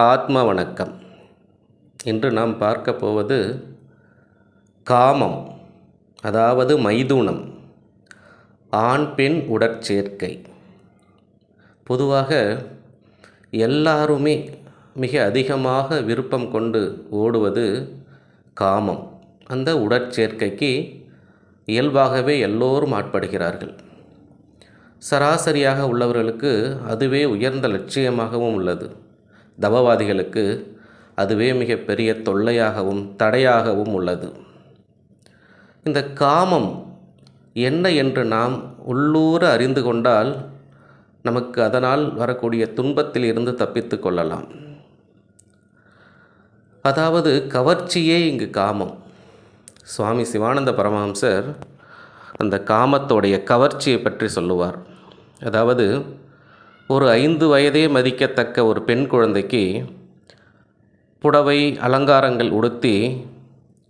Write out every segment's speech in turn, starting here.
ஆத்ம வணக்கம் இன்று நாம் பார்க்க போவது காமம் அதாவது மைதுனம் ஆண் பெண் உடற்சேர்க்கை. பொதுவாக எல்லாருமே மிக அதிகமாக விருப்பம் கொண்டு ஓடுவது காமம். அந்த உடற்சேர்க்கைக்கு இயல்பாகவே எல்லோரும் ஆட்படுகிறார்கள். சராசரியாக உள்ளவர்களுக்கு அதுவே உயர்ந்த லட்சியமாகவும் உள்ளது. தவவாதிகளுக்கு அதுவே மிகப்பெரிய தொல்லையாகவும் தடையாகவும் உள்ளது. இந்த காமம் என்ன என்று நாம் உள்ளூர அறிந்து கொண்டால் நமக்கு அதனால் வரக்கூடிய துன்பத்தில் இருந்து தப்பித்து கொள்ளலாம். அதாவது கவர்ச்சியே இங்கு காமம். சுவாமி சிவானந்த பரமஹம்சர் அந்த காமத்தோடைய கவர்ச்சியை பற்றி சொல்லுவார். அதாவது ஒரு ஐந்து வயதே மதிக்கத்தக்க ஒரு பெண் குழந்தைக்கு புடவை அலங்காரங்கள் உடுத்தி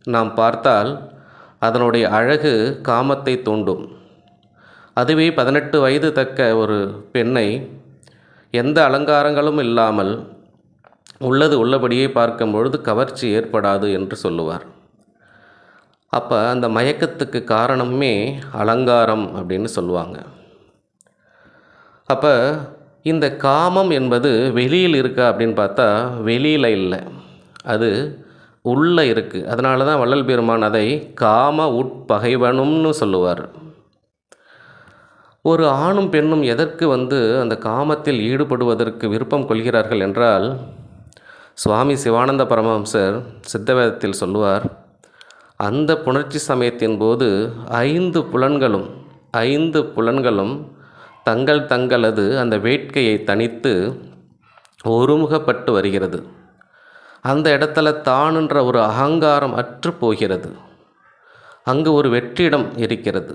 நாம் பார்த்தால் அதனுடைய அழகு காமத்தை தூண்டும். அதுவே பதினெட்டு வயது தக்க ஒரு பெண்ணை எந்த அலங்காரங்களும் இல்லாமல் உள்ளது உள்ளபடியே பார்க்கும் பொழுது கவர்ச்சி ஏற்படாது என்று சொல்லுவார். அப்போ அந்த மயக்கத்துக்கு காரணமே அலங்காரம் அப்படின்னு சொல்லுவாங்க. அப்போ இந்த காமம் என்பது வெளியில் இருக்கா அப்படின்னு பார்த்தா வெளியில் இல்லை. அது உள்ளே இருக்குது அதனால தான் வள்ளல் பெருமான் அதை காம உட்பகைவனும்னு சொல்லுவார். ஒரு ஆணும் பெண்ணும் எதற்கு வந்து அந்த காமத்தில் ஈடுபடுவதற்கு விருப்பம் கொள்கிறார்கள் என்றால் சுவாமி சிவானந்த பரமஹம்சர் சித்தவேதத்தில் சொல்லுவார் அந்த புணர்ச்சி சமயத்தின் போது ஐந்து புலன்களும் ஐந்து புலன்களும் தங்கள் தங்களது அந்த வேட்கையை தனித்து ஒருமுகப்பட்டு வருகிறது. அந்த இடத்துல தானுன்ற ஒரு அகங்காரம் அற்று போகிறது. அங்கு ஒரு வெற்றிடம் இருக்கிறது.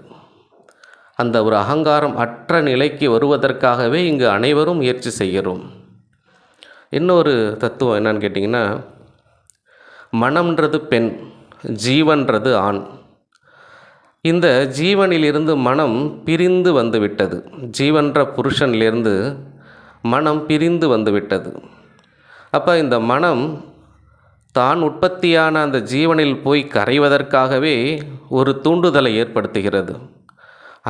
அந்த ஒரு அகங்காரம் அற்ற நிலைக்கு வருவதற்காகவே இங்கு அனைவரும் முயற்சி செய்கிறோம். இன்னொரு தத்துவம் என்னன்னு கேட்டிங்கன்னா மனம்ன்றது பெண் ஜீவன்றது ஆண். இந்த ஜீவனிலிருந்து மனம் பிரிந்து வந்துவிட்டது. ஜீவன்ற புருஷனிலிருந்து மனம் பிரிந்து வந்துவிட்டது. அப்போ இந்த மனம் தான் உற்பத்தியான அந்த ஜீவனில் போய் கரைவதற்காகவே ஒரு தூண்டுதலை ஏற்படுத்துகிறது.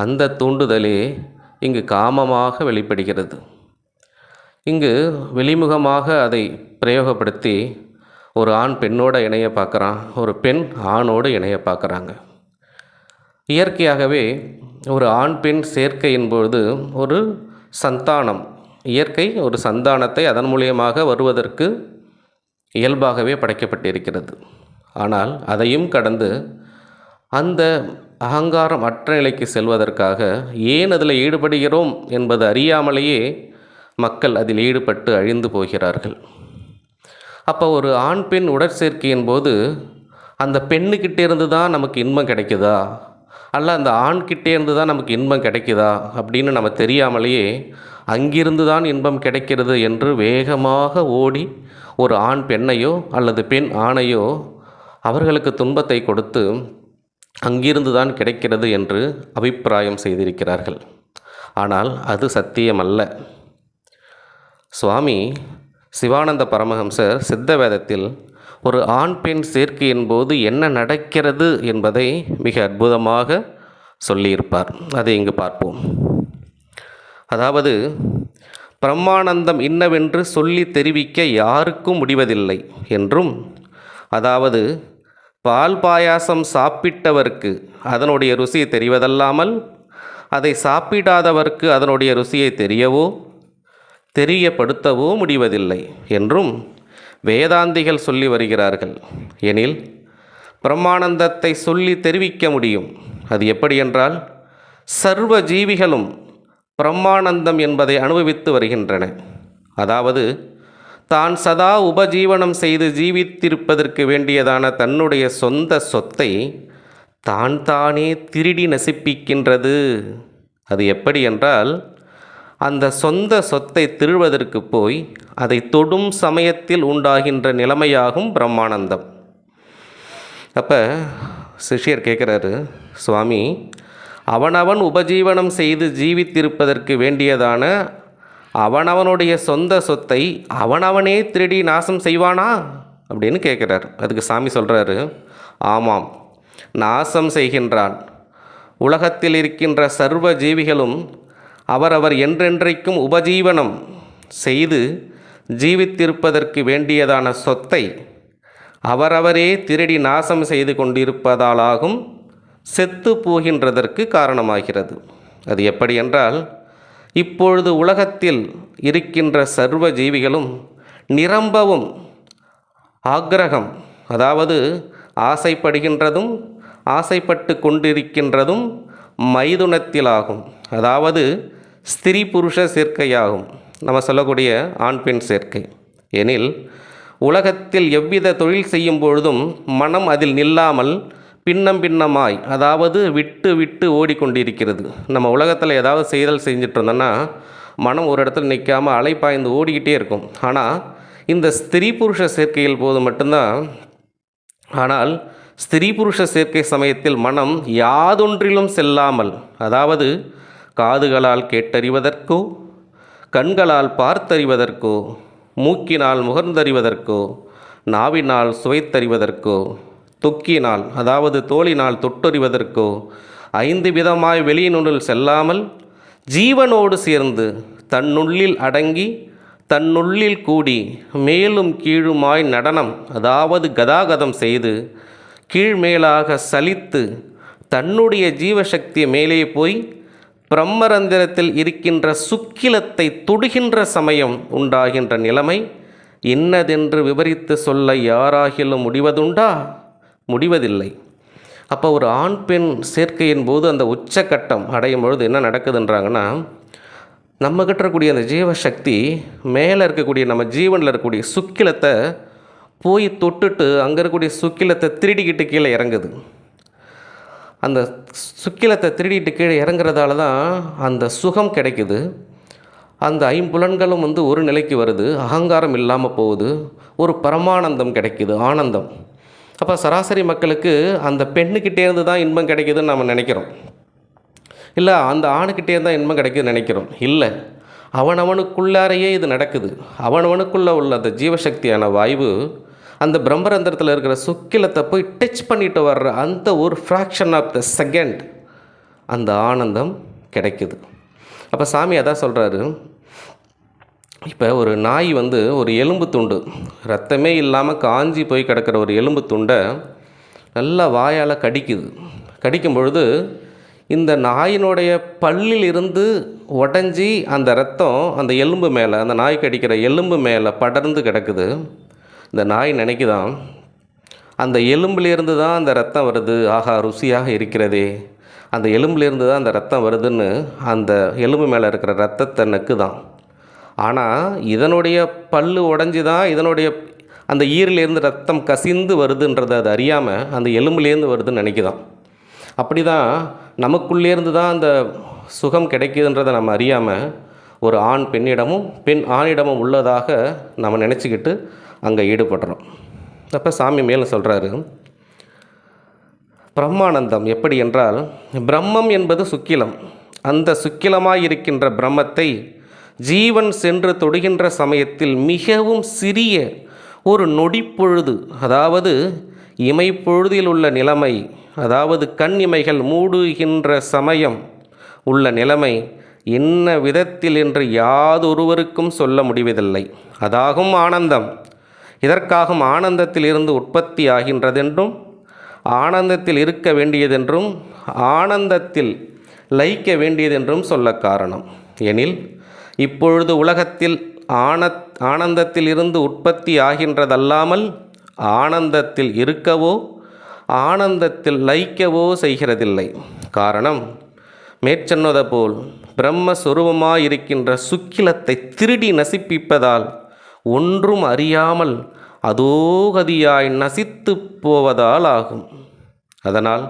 அந்த தூண்டுதலே இங்கு காமமாக வெளிப்படுகிறது. இங்கு வெளிமுகமாக அதை பிரயோகப்படுத்தி ஒரு ஆண் பெண்ணோட இணைய பார்க்குறான் ஒரு பெண் ஆணோடு இணைய பார்க்குறாங்க. இயற்கையாகவே ஒரு ஆண் பெண் சேர்க்கையின் பொழுது ஒரு சந்தானம். இயற்கை ஒரு சந்தானத்தை அதன் மூலியமாக வருவதற்கு இயல்பாகவே படைக்கப்பட்டிருக்கிறது. ஆனால் அதையும் கடந்து அந்த அகங்காரம் அற்ற நிலைக்கு செல்வதற்காக ஏன் அதில் ஈடுபடுகிறோம் என்பது அறியாமலேயே மக்கள் அதில் ஈடுபட்டு அழிந்து போகிறார்கள். அப்போ ஒரு ஆண் பெண் உடற்சேர்க்கையின் போது அந்த பெண்ணுக்கிட்டே இருந்து தான் நமக்கு இன்பம் கிடைக்குதா? அல்ல அந்த ஆண்கிட்டே இருந்து தான் நமக்கு இன்பம் கிடைக்குதா அப்படின்னு நம்ம தெரியாமலேயே அங்கிருந்து தான் இன்பம் கிடைக்கிறது என்று வேகமாக ஓடி ஒரு ஆண் பெண்ணையோ அல்லது பெண் ஆணையோ அவர்களுக்கு துன்பத்தை கொடுத்து அங்கிருந்து தான் கிடைக்கிறது என்று அபிப்பிராயம் செய்திருக்கிறார்கள். ஆனால் அது சத்தியமல்ல. சுவாமி சிவானந்த பரமஹம்சர் சித்த வேதத்தில் ஒரு ஆண் பெண் சேர்க்கையின் போது என்ன நடக்கிறது என்பதை மிக அற்புதமாக சொல்லியிருப்பார். அதை இங்கு பார்ப்போம். அதாவது பிரம்மானந்தம் இன்னவென்று சொல்லி தெரிவிக்க யாருக்கும் முடிவதில்லை என்றும் அதாவது பால் பாயாசம் சாப்பிட்டவர்க்கு அதனுடைய ருசி தெரிவதல்லாமல் அதை சாப்பிடாதவர்க்கு அதனுடைய ருசியை தெரியவோ தெரியப்படுத்தவோ முடிவதில்லை என்றும் வேதாந்திகள் சொல்லி வருகிறார்கள். எனில் பிரம்மானந்தத்தை சொல்லி தெரிவிக்க முடியும். அது எப்படி என்றால் சர்வ ஜீவிகளும் பிரம்மானந்தம் என்பதை அனுபவித்து வருகின்றன. அதாவது தான் சதா உபஜீவனம் செய்து ஜீவித்திருப்பதற்கு வேண்டியதான தன்னுடைய சொந்த சொத்தை தான் தானே திருடி நசிப்பிக்கின்றது. அது எப்படி என்றால் அந்த சொந்த சொத்தை திருடுவதற்கு போய் அதை தொடும் சமயத்தில் உண்டாகின்ற நிலைமையாகும் பிரம்மானந்தம். அப்போ சிஷியர் கேட்குறாரு சுவாமி அவனவன் உபஜீவனம் செய்து ஜீவித்திருப்பதற்கு வேண்டியதான அவனவனுடைய சொந்த சொத்தை அவனவனே திருடி நாசம் செய்வானா? அப்படின்னு கேட்குறாரு அதுக்கு சாமி சொல்கிறாரு ஆமாம் நாசம் செய்கின்றான். உலகத்தில் இருக்கின்ற சர்வ ஜீவிகளும் அவரவர் என்றென்றைக்கும் உபஜீவனம் செய்து ஜீவித்திருப்பதற்கு வேண்டியதான சொத்தை அவரவரே திருடி நாசம் செய்து கொண்டிருப்பதாலாகும் செத்து போகின்றதற்கு காரணமாகிறது. அது எப்படி என்றால் இப்பொழுது உலகத்தில் இருக்கின்ற சர்வ ஜீவிகளும் நிரம்பவும் ஆக்ரகம் அதாவது ஆசைப்படுகின்றதும் ஆசைப்பட்டு கொண்டிருக்கின்றதும் மைதுனத்திலாகும் அதாவது ஸ்திரீ புருஷ சேர்க்கையாகும். நம்ம சொல்லக்கூடிய ஆண் பெண் சேர்க்கை. எனில் உலகத்தில் எவ்வித தொழில் செய்யும் பொழுதும் மனம் அதில் நில்லாமல் பின்னம் பின்னமாய் அதாவது விட்டு விட்டு ஓடிக்கொண்டிருக்கிறது. நம்ம உலகத்தில் ஏதாவது செய்தல் செஞ்சுட்டு இருந்தோன்னா மனம் ஒரு இடத்துல நிற்காமல் அலைப்பாய்ந்து ஓடிக்கிட்டே இருக்கும். ஆனால் இந்த ஸ்திரீ புருஷ சேர்க்கையில் போது மட்டும்தான். ஆனால் ஸ்திரீ புருஷ சேர்க்கை சமயத்தில் மனம் யாதொன்றிலும் செல்லாமல் அதாவது காதுகளால் கேட்டறிவதற்கோ கண்களால் பார்த்தறிவதற்கோ மூக்கினால் முகர்ந்தறிவதற்கோ நாவினால் சுவைத்தறிவதற்கோ தொக்கினால் அதாவது தோளினால் தொட்டறிவதற்கோ ஐந்து விதமாய் வெளியினுள் செல்லாமல் ஜீவனோடு சேர்ந்து தன்னுள்ளில் அடங்கி தன்னுள்ளில் கூடி மேலும் கீழுமாய் நடனம் அதாவது கதாகதம் செய்து கீழ்மேலாக சலித்து தன்னுடைய ஜீவசக்தி மேலே போய் பிரம்மரந்திரத்தில் இருக்கின்ற சுக்கிலத்தை தொடுகின்ற சமயம் உண்டாகின்ற நிலைமை இன்னதென்று விவரித்து சொல்ல யாராகிலும் முடிவதுண்டா? முடிவதில்லை. அப்போ ஒரு ஆண் பெண் சேர்க்கையின் போது அந்த உச்சக்கட்டம் அடையும் பொழுது என்ன நடக்குதுன்றாங்கன்னா நம்ம கிட்ட இருக்கக்கூடிய அந்த ஜீவசக்தி மேலே இருக்கக்கூடிய நம்ம ஜீவனில் இருக்கக்கூடிய சுக்கிலத்தை போய் தொட்டுட்டு அங்கே இருக்கக்கூடிய சுக்கிலத்தை திருடிக்கிட்டு கீழே இறங்குது. அந்த சுக்கிலத்தை திருடிட்டு கீழே இறங்குறதால தான் அந்த சுகம் கிடைக்குது. அந்த ஐம்புலன்களும் வந்து ஒரு நிலைக்கு வருது. அகங்காரம் இல்லாமல் போகுது. ஒரு பரமானந்தம் கிடைக்குது. ஆனந்தம். அப்போ சராசரி மக்களுக்கு அந்த பெண்ணுக்கிட்டே இருந்து தான் இன்பம் கிடைக்குதுன்னு நம்ம நினைக்கிறோம். இல்லை அந்த ஆணுக்கிட்டே தான் இன்பம் கிடைக்குதுன்னு நினைக்கிறோம். இல்லை. அவனவனுக்குள்ளாரையே இது நடக்குது. அவனவனுக்குள்ளே உள்ள அந்த ஜீவசக்தியான வாய்வு அந்த பிரம்மரந்திரத்தில் இருக்கிற சுக்கிலத்தை போய் டச் பண்ணிட்டு வர்ற அந்த ஒரு ஃப்ராக்ஷன் ஆஃப் த செகண்ட் அந்த ஆனந்தம் கிடைக்குது. அப்போ சாமி அதான் சொல்கிறாரு இப்போ ஒரு நாய் வந்து ஒரு எலும்பு துண்டு ரத்தமே இல்லாமல் காஞ்சி போய் கிடக்கிற ஒரு எலும்பு துண்டை நல்லா வாயால் கடிக்குது. கடிக்கும் பொழுது இந்த நாயினுடைய பல்லில் இருந்து உடஞ்சி அந்த ரத்தம் அந்த எலும்பு மேலே அந்த நாய் கடிக்கிற எலும்பு மேலே படர்ந்து கிடக்குது. இந்த நாய் நினைக்குதான் அந்த எலும்புலேருந்து தான் அந்த ரத்தம் வருது ஆஹா ருசியாக இருக்கிறதே. அந்த எலும்புலேருந்து தான் அந்த ரத்தம் வருதுன்னு அந்த எலும்பு மேலே இருக்கிற ரத்தத்தை நக்குதான். ஆனால் இதனுடைய பல்லு உடஞ்சி தான் இதனுடைய அந்த ஈரிலேருந்து ரத்தம் கசிந்து வருதுன்றதை அது அறியாமல் அந்த எலும்புலேருந்து வருதுன்னு நினைக்குதான். அப்படி தான் நமக்குள்ளேருந்து தான் அந்த சுகம் கிடைக்குதுன்றதை நம்ம அறியாமல் ஒரு ஆண் பெண்ணிடமும் பெண் ஆணிடமும் உள்ளதாக நம்ம நினச்சிக்கிட்டு அங்கே ஈடுபடுறோம் அப்போ சாமி மேலே சொல்கிறாரு பிரம்மானந்தம் எப்படி என்றால் பிரம்மம் என்பது சுக்கிலம். அந்த சுக்கிலமாக இருக்கின்ற பிரம்மத்தை ஜீவன் சென்று தொடுகின்ற சமயத்தில் மிகவும் சிறிய ஒரு நொடிப்பொழுது அதாவது இமைப்பொழுதில் உள்ள நிலைமை அதாவது கண் இமைகள் மூடுகின்ற சமயம் உள்ள நிலைமை என்ன விதத்தில் என்று யாதொருவருக்கும் சொல்ல முடிவதில்லை. அதாகும் ஆனந்தம். இதற்காகும் ஆனந்தத்தில் இருந்து உற்பத்தி ஆகின்றதென்றும் ஆனந்தத்தில் இருக்க வேண்டியதென்றும் ஆனந்தத்தில் லயிக்க வேண்டியதென்றும் சொல்ல காரணம். எனில் இப்பொழுது உலகத்தில் ஆன ஆனந்தத்தில் இருந்து உற்பத்தி ஆகின்றதல்லாமல் ஆனந்தத்தில் இருக்கவோ ஆனந்தத்தில் லயிக்கவோ செய்கிறதில்லை. காரணம் மேற்சொன்னது போல் பிரம்மஸ்வரூபமாயிருக்கின்ற சுக்கிலத்தை திருடி நசிப்பிப்பதால் ஒன்றும் அறியாமல் அதோகதியாய் நசித்து போவதால் ஆகும். அதனால்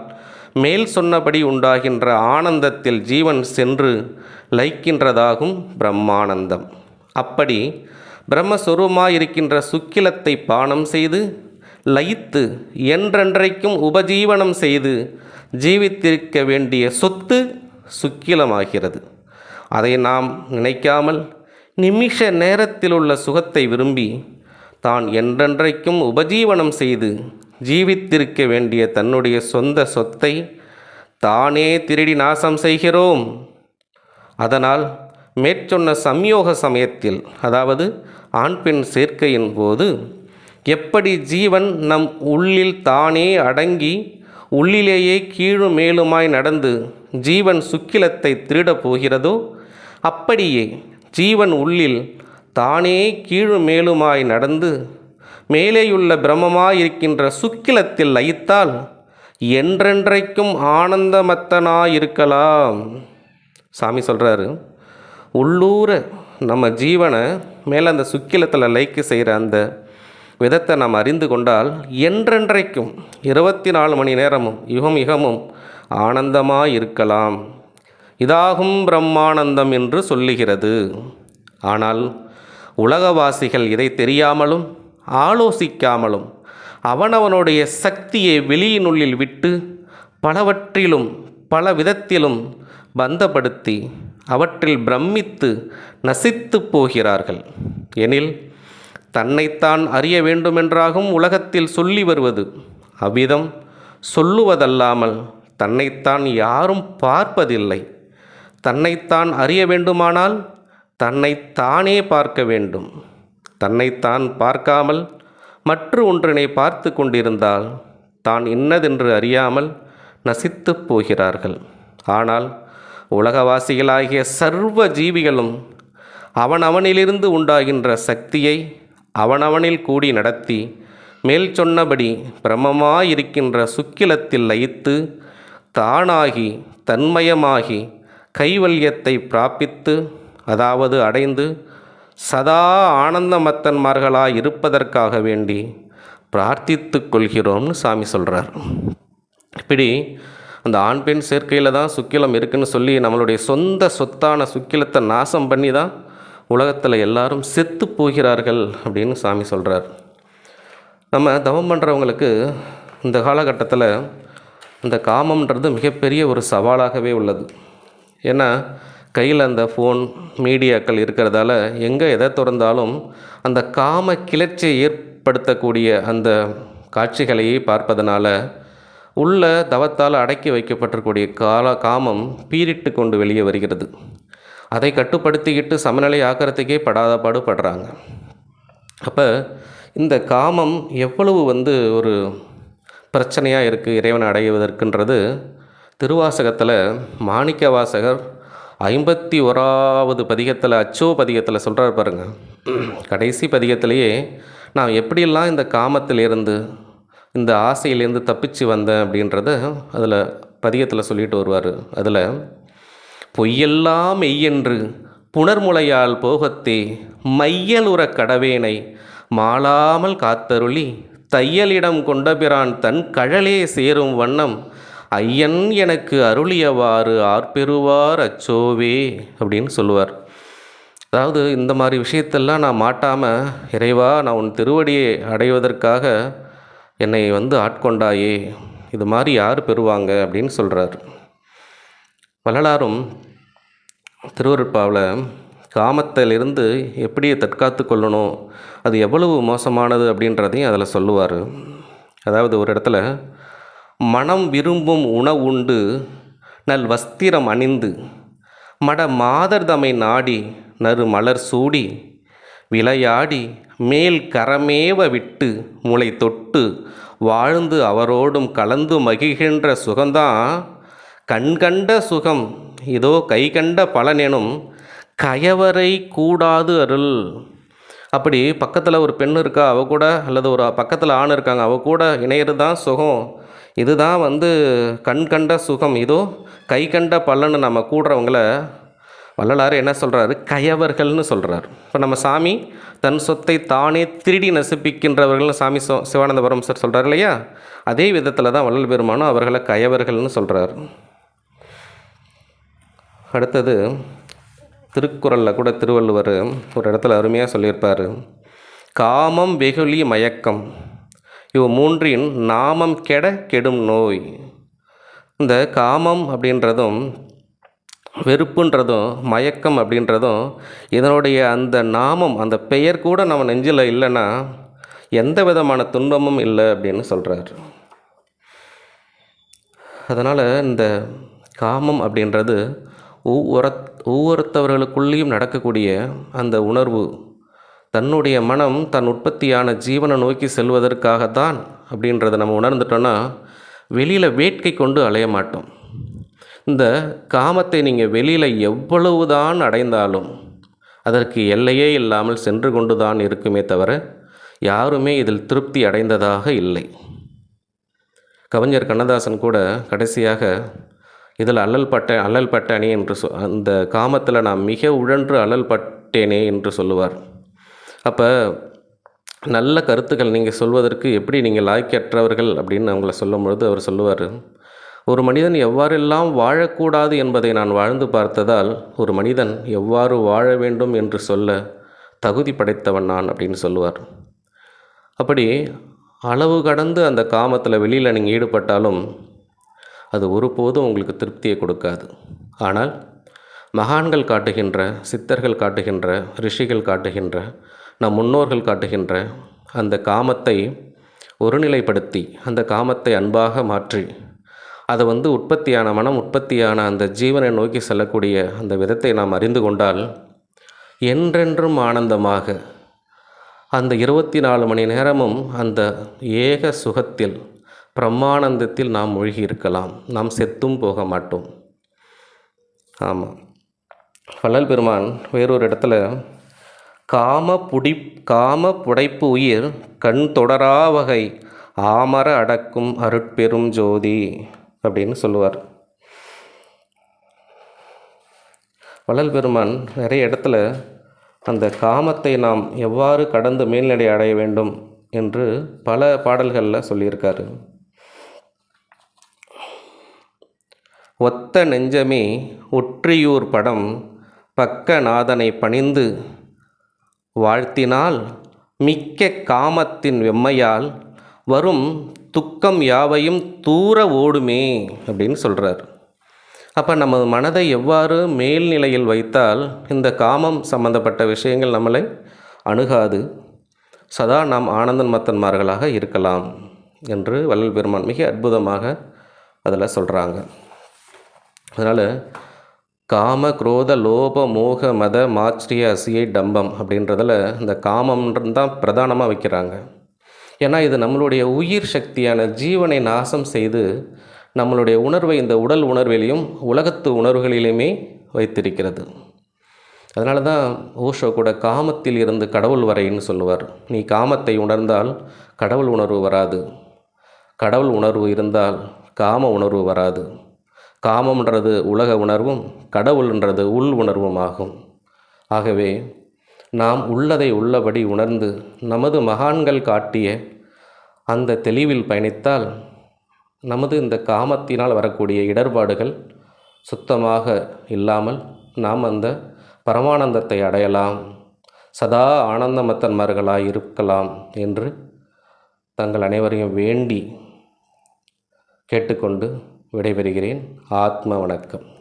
மேல் சொன்னபடி உண்டாகின்ற ஆனந்தத்தில் ஜீவன் சென்று லயிக்கின்றதாகும் பிரம்மானந்தம். அப்படி பிரம்மஸ்வரூபமாயிருக்கின்ற சுக்கிலத்தை பானம் செய்து லயித்து என்றென்றைக்கும் உபஜீவனம் செய்து ஜீவித்திருக்க வேண்டிய சொத்து சுக்கிலமாகிறது. அதை நாம் நினைக்காமல் நிமிஷ நேரத்தில் உள்ள சுகத்தை விரும்பி தான் என்றென்றைக்கும் உபஜீவனம் செய்து ஜீவித்திருக்க வேண்டிய தன்னுடைய சொந்த சொத்தை தானே திருடி நாசம் செய்கிறோம். அதனால் மேற்சொன்ன சம்யோக சமயத்தில் அதாவது ஆண் பெண் சேர்க்கையின் போது எப்படி ஜீவன் நம் உள்ளில் தானே அடங்கி உள்ளிலேயே கீழும் மேலுமாய் நடந்து ஜீவன் சுக்கிலத்தை திருடப் போகிறதோ அப்படியே ஜீவன் உள்ளில் தானே கீழும் மேலுமாய் நடந்து மேலேயுள்ள பிரம்மமாயிருக்கின்ற சுக்கிலத்தில் லயித்தால் என்றென்றைக்கும் ஆனந்தமத்தனாயிருக்கலாம். சாமி சொல்கிறாரு உள்ளூர நம்ம ஜீவனை மேலே அந்த சுக்கிலத்தில் லைக்கு செய்கிற அந்த விதத்தை நாம் அறிந்து கொண்டால் என்றென்றைக்கும் இருபத்தி நாலு மணி நேரமும் யுகம் யுகமும் ஆனந்தமாக இருக்கலாம் இதாகும் பிரம்மானந்தம் என்று சொல்லுகிறது. ஆனால் உலகவாசிகள் இதை தெரியாமலும் ஆலோசிக்காமலும் அவனவனுடைய சக்தியை வெளியினுள்ளில் விட்டு பலவற்றிலும் பல விதத்திலும் பந்தப்படுத்தி அவற்றில் பிரமித்து நசித்து போகிறார்கள். எனில் தன்னைத்தான் அறிய வேண்டுமென்றாகும் உலகத்தில் சொல்லி வருவது அவ்விதம் சொல்லுவதல்லாமல் தன்னைத்தான் யாரும் பார்ப்பதில்லை. தன்னைத்தான் அறிய வேண்டுமானால் தன்னைத்தானே பார்க்க வேண்டும். தன்னைத்தான் பார்க்காமல் மற்ற ஒன்றினை பார்த்து கொண்டிருந்தால் தான் இன்னதென்று அறியாமல் நசித்துப் போகிறார்கள். ஆனால் உலகவாசிகளாகிய சர்வ ஜீவிகளும் அவனவனிலிருந்து உண்டாகின்ற சக்தியை அவனவனில் கூடி நடத்தி மேல் சொன்னபடி பிரமமாயிருக்கின்ற சுக்கிலத்தில் லயித்து தானாகி தன்மயமாகி கைவல்யத்தை பிராபித்து அதாவது அடைந்து சதா ஆனந்தமத்தன்மார்களாக இருப்பதற்காக வேண்டி பிரார்த்தித்து கொள்கிறோம்னு சாமி சொல்கிறார் இப்படி அந்த ஆண் பெண் சேர்க்கையில் தான் சுக்கிலம் இருக்குன்னு சொல்லி நம்மளுடைய சொந்த சொத்தான சுக்கிலத்தை நாசம் பண்ணி தான் உலகத்தில் எல்லாரும் செத்து போகிறார்கள் அப்படின்னு சாமி சொல்கிறார் நம்ம தவம் பண்ணுறவங்களுக்கு இந்த காலகட்டத்தில் இந்த காமம்ன்றது மிகப்பெரிய ஒரு சவாலாகவே உள்ளது. ஏன்னா கையில் அந்த ஃபோன் மீடியாக்கள் இருக்கிறதால எங்கே எதை திறந்தாலும் அந்த காம கிளர்ச்சியை ஏற்படுத்தக்கூடிய அந்த காட்சிகளையே பார்ப்பதனால உள்ள தவத்தால் அடக்கி வைக்கப்பட்டிருக்கூடிய கால காமம் பீரிட்டு கொண்டு வெளியே வருகிறது. அதை கட்டுப்படுத்திக்கிட்டு சமநிலை ஆக்கிறதுக்கே படாத பாடுபடுறாங்க. அப்போ இந்த காமம் எவ்வளவு வந்து ஒரு பிரச்சனையாக இருக்குது இறைவனை அடைவதற்குன்றது திருவாசகத்தில் மாணிக்க வாசகர் ஐம்பத்தி ஓராவது பதிகத்தில் அச்சோ பதிகத்தில் சொல்கிறார் பாருங்க. கடைசி பதிகத்திலேயே நான் எப்படியெல்லாம் இந்த காமத்திலிருந்து இந்த ஆசையிலேருந்து தப்பிச்சு வந்தேன்? அப்படின்றத அதில் பதிகத்தில் சொல்லிட்டு வருவார். அதில் பொய்யெல்லாம் மெய்யென்று புனர்முளையால் போகத்தே மையலுற கடவேனை மாளாமல் காத்தருளி தையலிடம் கொண்டபிரான் தன் கழலே சேரும் வண்ணம் ஐயன் எனக்கு அருளியவாறு ஆர்பெறுவார் அச்சோவே அப்படின்னு சொல்லுவார். அதாவது இந்த மாதிரி விஷயத்தெல்லாம் நான் மாட்டாமல் இறைவா நான் உன் திருவடியை அடைவதற்காக என்னை வந்து ஆட்கொண்டாயே இது மாதிரி யார் பெறுவாங்க? அப்படின்னு சொல்கிறார் வள்ளலாரும் திருவருட்பாவில் காமத்திலிருந்து எப்படி தற்காத்து கொள்ளணும்? அது எவ்வளவு மோசமானது? அப்படின்றதையும் அதில் சொல்லுவார். அதாவது ஒரு இடத்துல மனம் விரும்பும் உணவுண்டு நல் வஸ்திரம் அணிந்து மட மாதர்தமை நாடி நறு மலர் சூடி விளையாடி மேல் கரமேவ விட்டு முளை தொட்டு வாழ்ந்து அவரோடும் கலந்து மகிழ்கின்ற சுகந்தான் கண்கண்ட சுகம் இதோ கைகண்ட பலனெனும் கயவரை கூடாது அருள். அப்படி பக்கத்தில் ஒரு பெண் இருக்கா அவ கூட அல்லது ஒரு பக்கத்தில் ஆண் இருக்காங்க அவ கூட இணையிறது தான் சுகம். இதுதான் வந்து கண் கண்ட சுகம். இதோ கை கண்ட பலன்னு நம்ம கூடுறவங்கள வள்ளலார் என்ன சொல்கிறாரு கயவர்கள்னு சொல்கிறார் இப்போ நம்ம சாமி தன் சொத்தை தானே திருடி நசிப்பிக்கின்றவர்கள்னு சாமி சிவ சிவானந்தபுரம் சார் சொல்கிறார் இல்லையா? அதே விதத்தில் தான் வள்ளல் பெருமானும் அவர்களை கயவர்கள்னு சொல்கிறார் அடுத்தது திருக்குறளில் கூட திருவள்ளுவர் ஒரு இடத்துல அருமையாக சொல்லியிருப்பார். காமம் வெகுளி மயக்கம் இவ் மூன்றின் நாமம் கெட கெடும் நோய். இந்த காமம் அப்படின்றதும் வெறுப்புன்றதும் மயக்கம் அப்படின்றதும் இதனுடைய அந்த நாமம் அந்த பெயர் கூட நம்ம நெஞ்சில் இல்லைன்னா எந்த விதமான துன்பமும் இல்லை அப்படின்னு சொல்கிறார் அதனால் இந்த காமம் அப்படின்றது ஒவ்வொரு ஒவ்வொருத்தவர்களுக்குள்ளேயும் நடக்கக்கூடிய அந்த உணர்வு. தன்னுடைய மனம் தன் உற்பத்தியான ஜீவனை நோக்கி செல்வதற்காகத்தான் அப்படின்றத நம்ம உணர்ந்துட்டோன்னா வெளியில் வேட்கை கொண்டு அலைய மாட்டோம். இந்த காமத்தை நீங்கள் வெளியில் எவ்வளவுதான் அடைந்தாலும் அதற்கு எல்லையே இல்லாமல் சென்று கொண்டு தான் இருக்குமே தவிர யாருமே இதில் திருப்தி அடைந்ததாக இல்லை. கவிஞர் கண்ணதாசன் கூட கடைசியாக இதில் அல்லல் பட்ட அல்லல் பட்டானே என்று சொ அந்த காமத்தில் நான் மிக உழன்று அல்லல் பட்டேனே என்று சொல்லுவார். அப்போ நல்ல கருத்துக்கள் நீங்கள் சொல்வதற்கு எப்படி நீங்கள் லாய்க்கற்றவர்கள் அப்படின்னு அவங்கள சொல்லும் பொழுது அவர் சொல்லுவார் ஒரு மனிதன் எவ்வாறெல்லாம் வாழக்கூடாது என்பதை நான் வாழ்ந்து பார்த்ததால் ஒரு மனிதன் எவ்வாறு வாழ வேண்டும் என்று சொல்ல தகுதி படைத்தவன் நான் அப்படின்னு சொல்லுவார். அப்படி அளவு கடந்து அந்த காமத்தில் வெளியில் நீங்கள் ஈடுபட்டாலும் அது ஒருபோதும் உங்களுக்கு திருப்தியை கொடுக்காது. ஆனால் மகான்கள் காட்டுகின்ற சித்தர்கள் காட்டுகின்ற ரிஷிகள் காட்டுகின்ற நம் முன்னோர்கள் காட்டுகின்ற அந்த காமத்தை ஒருநிலைப்படுத்தி அந்த காமத்தை அன்பாக மாற்றி அதை வந்து உற்பத்தியான மனம் உற்பத்தியான அந்த ஜீவனை நோக்கி செல்லக்கூடிய அந்த விதத்தை நாம் அறிந்து கொண்டால் என்றென்றும் ஆனந்தமாக அந்த இருபத்தி நாலு மணி நேரமும் அந்த ஏக சுகத்தில் பிரம்மானந்தத்தில் நாம் மூழ்கி இருக்கலாம் நாம் செத்தும் போக மாட்டோம். ஆமாம். வள்ளல் பெருமான் வேறொரு இடத்துல காம புடி காம புடைப்பு உயிர் கண் தொடரா வகை ஆமர அடக்கும் அருட்பெரும் ஜோதி அப்படின்னு சொல்லுவார். வள்ளல் பெருமான் நிறைய இடத்துல அந்த காமத்தை நாம் எவ்வாறு கடந்து மேல்நிலை அடைய வேண்டும் என்று பல பாடல்களில் சொல்லியிருக்காரு. ஒத்த நெஞ்சமே ஒற்றியூர் படம் பக்க நாதனை பணிந்து வாழ்த்தினால் மிக்க காமத்தின் வெம்மையால் வரும் துக்கம் யாவையும் தூர ஓடுமே அப்படின்னு சொல்கிறார் அப்போ நம்ம மனதை எவ்வாறு மேல்நிலையில் வைத்தால் இந்த காமம் சம்பந்தப்பட்ட விஷயங்கள் நம்மளை அணுகாது? சதா நாம் ஆனந்தன் மத்தன்மார்களாக இருக்கலாம் என்று வள்ளல் பெருமான் மிக அற்புதமாக அதில் சொல்கிறாங்க அதனால் காம குரோத லோப மோக மத மாச்சரிய அசியை டம்பம் அப்படின்றதில் இந்த காமம்ன்றது தான் பிரதானமாக வைக்கிறாங்க. ஏன்னா இது நம்மளுடைய உயிர் சக்தியான ஜீவனை நாசம் செய்து நம்மளுடைய உணர்வை இந்த உடல் உணர்விலையும் உலகத்து உணர்வுகளிலுமே வைத்திருக்கிறது. அதனால தான் ஓஷோ கூட காமத்தில் இருந்து கடவுள் வரைன்னு சொல்லுவார். நீ காமத்தை உணர்ந்தால் கடவுள் உணர்வு வராது. கடவுள் உணர்வு இருந்தால் காம உணர்வு வராது. காமம்ன்றது உலக உணர்வும் கடவுள்ன்றது உள் உணர்வும் ஆகும் ஆகவே நாம் உள்ளதை உள்ளபடி உணர்ந்து நமது மகான்கள் காட்டிய அந்த தெளிவில் பயணித்தால் நமது இந்த காமத்தினால் வரக்கூடிய இடர்பாடுகள் சுத்தமாக இல்லாமல் நாம் அந்த பரமானந்தத்தை அடையலாம். சதா ஆனந்தமத்தன்மார்களாய் இருக்கலாம் என்று தங்கள் அனைவரையும் வேண்டி கேட்டுக்கொண்டு விடைபெறுகிறேன். ஆத்ம வணக்கம்.